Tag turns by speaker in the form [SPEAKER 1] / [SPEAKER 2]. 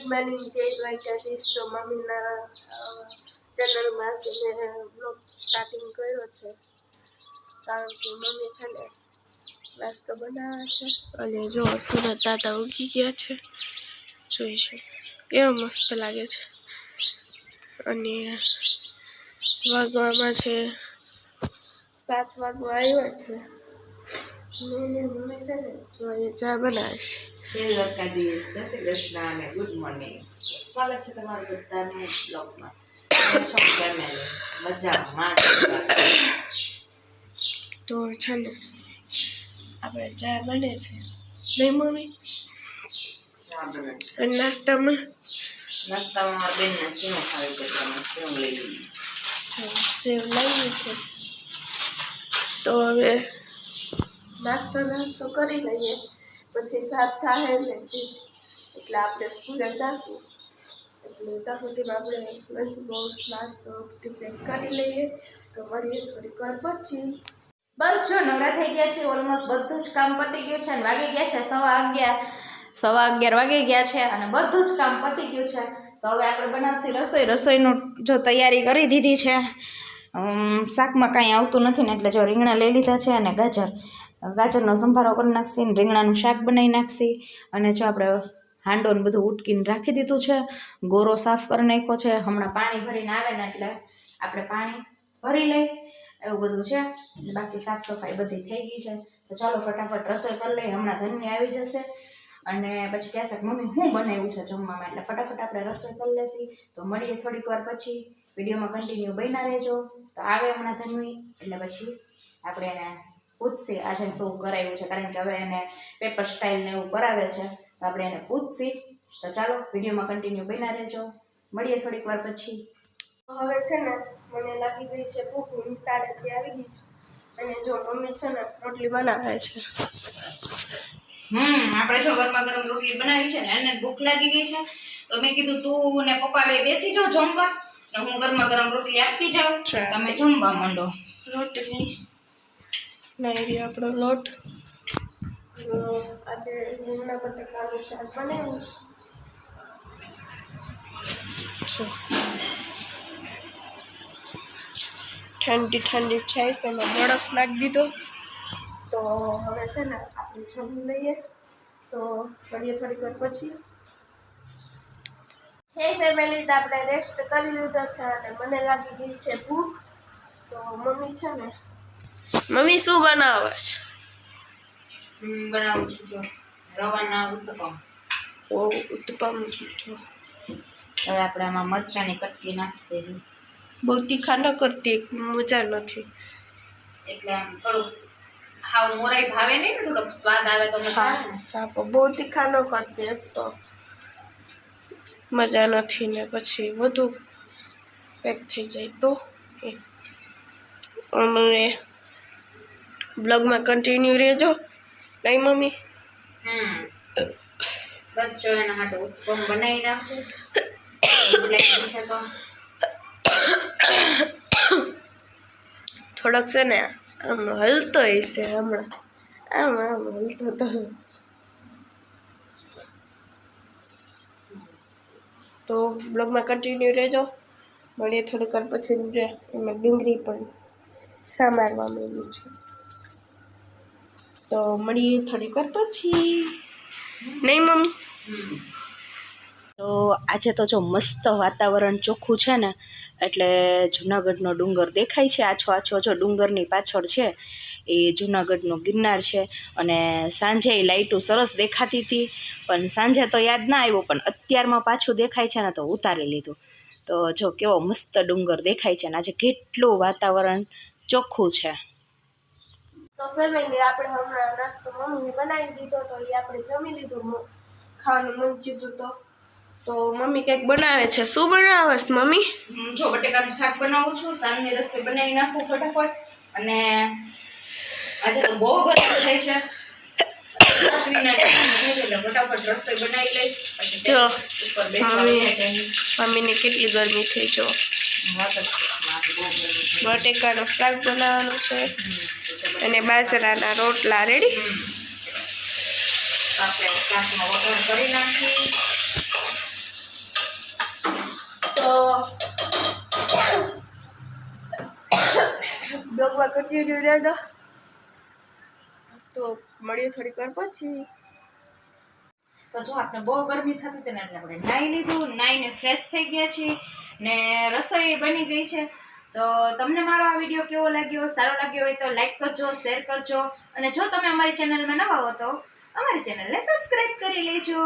[SPEAKER 1] Good morning જય દ્વારકાધીશ તો મમ્મીના ચેનલમાં આજે મેં બ્લોગ સ્ટાર્ટિંગ કર્યો છે. કારણ કે મમ્મી છે ને નાસ્તો બનાવે છે. અને જો સુરત દાદા ઉગી ગયા છે. જોઈશું. કેવો મસ્ત લાગે છે. અને વાગવામાં છે સાત વાગવા આવ્યા છે. મમ્મી છે ને જો એ ચા બનાવે છે.
[SPEAKER 2] જય દ્વારકાધીશ જય શ્રી કૃષ્ણ અને ગુડ મોર્નિંગ સ્વાગત છે તમારું બધાનું બ્લોગમાં છો ફેમિલી મજામાં
[SPEAKER 1] તો ચાલો. આપણે ચા બને છે. નહીં મમ્મી?
[SPEAKER 2] છે.
[SPEAKER 1] અને નાસ્તામાં?
[SPEAKER 2] નાસ્તામાં બેનને શું ખાવી છે તમે શું લઈ
[SPEAKER 1] લઈએ. સેવ લઈએ છે. તો હવે નાસ્તો નાસ્તો કરી લઈએ. પછી સાત થાય ને એટલે આપણે સ્કૂલે જઈશું એટલે ત્યાં સુધી આપણે લંચ બોક્સ નાસ્તો બધું પેક કરી લઈએ. તો મળીએ થોડીક વાર પછી.
[SPEAKER 3] બસ જો, નવરા થઈ ગયા છે ઓલમોસ્ટ બધું જ કામ પતી ગયું છે અને વાગી ગયા છે સવા અગિયાર. સવા અગિયાર વાગી ગયા છે અને બધું જ કામ પતી ગયું છે. તો હવે આપણે બનાવશી રસોઈ. રસોઈનું જો તૈયારી કરી દીધી છે. શાકમાં કાંઈ આવતું નથી ને એટલે જો રીંગણા લઈ લીધા છે અને ગાજર. ગાજરનો સંભારો કરી નાખશી ને રીંગણાનું શાક બનાવી નાખશી. અને જો આપણે હાંડો ને બધું ઉટકીને રાખી દીધું છે, ગોરો સાફ કરી નાખ્યો છે. હમણાં પાણી ભરીને આવે ને એટલે આપણે પાણી ભરી લઈ, એવું બધું છે. બાકી સાફ સફાઈ બધી થઈ ગઈ છે. તો ચાલો ફટાફટ રસોઈ કરી લઈએ. હમણાં ધન્ય આવી જશે. અને પછી કહેશે કે મમ્મી હું બનાવ્યું છે જમવામાં? એટલે ફટાફટ આપણે રસોઈ કરી લેશી. તો મળીએ થોડીક વાર પછી. વિડીયોમાં કન્ટિન્યુ બન્યા રહેજો. તો આવે હમણાં ધન્વી એટલે પછી આપણે એને પૂછશી આજે શું કરાવ્યું છે? કારણ કે હવે એને પેપર સ્ટાઇલ ને એવું કરાવે છે. તો આપણે એને પૂછશી તો ચાલો વિડીયોમાં કન્ટિન્યુ બન્યા રહેજો. મળીએ થોડીક વાર પછી.
[SPEAKER 1] હવે છે ને મને લાગી ગઈ છે ભૂખ હું સાડેથી આવી ગઈ છે. અને જો મમ્મી છે ને રોટલી બનાવે છે.
[SPEAKER 3] હમ આપણે જો ગરમા ગરમ રોટલી બનાવી છે ને એને ભૂખ લાગી ગઈ છે. તો મેં કીધું તું ને પપ્પા બે બેસી જાઓ જમવા. ને હું ગરમા ગરમ રોટલી આપતી જાઉં. તમે જમવા માંડો.
[SPEAKER 1] રોટલી. રહ્યો આપણો લોટ. તો આજે રીંગણા બટાકાનું શાક બનાવ્યું છે. ઠંડી ઠંડી છે એમાં બરફ નાખી દીધો. તો હવે છે ને આપણે જમી લઈએ. તો મળીએ થોડીક વાર પછી. હે ફેમિલી તો આપણે રેસ્ટ કરી લીધો છે અને મને લાગી ગઈ છે ભૂખ. તો મમ્મી છે ને મમ્મી શું બનાવે છે
[SPEAKER 2] બનાવું છું જો. રવાના ઉત્તપમ.
[SPEAKER 1] ઓ ઉત્તપમ. જો
[SPEAKER 2] હવે આપણે આમાં મરચાંની કટકી નાખી દેવી.
[SPEAKER 1] બહુ તીખા ન કરતી મજા નથી.
[SPEAKER 2] એટલે આમ થોડુંક હાવ મોરાઈ ભાવે નહીં ને થોડોક સ્વાદ આવે તો મજા આવે
[SPEAKER 1] બહુ તીખા ન કરતી તો. મજા નથી ને પછી વધુ પેક થઈ જાય તો. અમે બ્લોગમાં કન્ટિન્યુ રહેજો. નહીં મમ્મી?
[SPEAKER 2] હમ. બસ જો એના માટે ઉત્પમ બનાવી નાખું.
[SPEAKER 1] થોડોક છે ને આમ હલતો હશે હમણાં. આમ આમ હલતો તો. તો બ્લોગમાં કન્ટિન્યુ રહેજો. મળીએ થોડીક વાર પછી એમાં ડુંગળી પણ સામારવા માંડી છે. તો મળીએ થોડીક વાર પછી. નહીં, મમ્મી?
[SPEAKER 3] તો આજે તો જો મસ્ત વાતાવરણ ચોખ્ખું છે ને, એટલે જુનાગઢનો ડુંગર દેખાય છે. આછો આછો જો ડુંગરની પાછળ છે, એ જુનાગઢનો ગિરનાર છે. અને સાંજે લાઇટો સરસ દેખાતી હતી, પણ સાંજે તો યાદ ના આવ્યું, પણ અત્યારમાં પાછું દેખાય છે ને, તો ઉતારી લીધું. તો જો કેવો મસ્ત ડુંગર દેખાય છે ને, આજે કેટલું વાતાવરણ ચોખ્ખું છે.
[SPEAKER 1] તો ફેમિલી આપણે હમણાં નાસ્તો મમ્મીએ બનાવી દીધો તો એ આપણે જમી લીધું ખાવાનું મન કીધું તો. તો મમ્મી કંઈક બનાવે છે? શું બનાવે છે મમ્મી?
[SPEAKER 3] જો બટેકાનું શાક બનાવું છું સાંજની રસોઈ બનાવી નાખું ફટાફટ. અને આજે તો બહુ ગરમ થાય છે.
[SPEAKER 1] મમ્મીને કેટલી ગરમી થઈ જો. બટેકાનું શાક બનાવવાનું છે. અને બાજરાના રોટલા રેડી તો મળીએ થોડીક વાર પછી.
[SPEAKER 3] તો જો આપણે બહુ ગરમી થતી તેને એટલે આપણે નાઈ લીધું નાહીને ફ્રેશ થઈ ગયા છે ને રસોઈ બની ગઈ છે. તો તમને મારો આ વીડિયો કેવો લાગ્યો? સારો લાગ્યો હોય તો લાઈક કરજો શેર કરજો. અને જો તમે અમારી ચેનલમાં નવા હો તો અમારી ચેનલને સબસ્ક્રાઈબ કરી લેજો.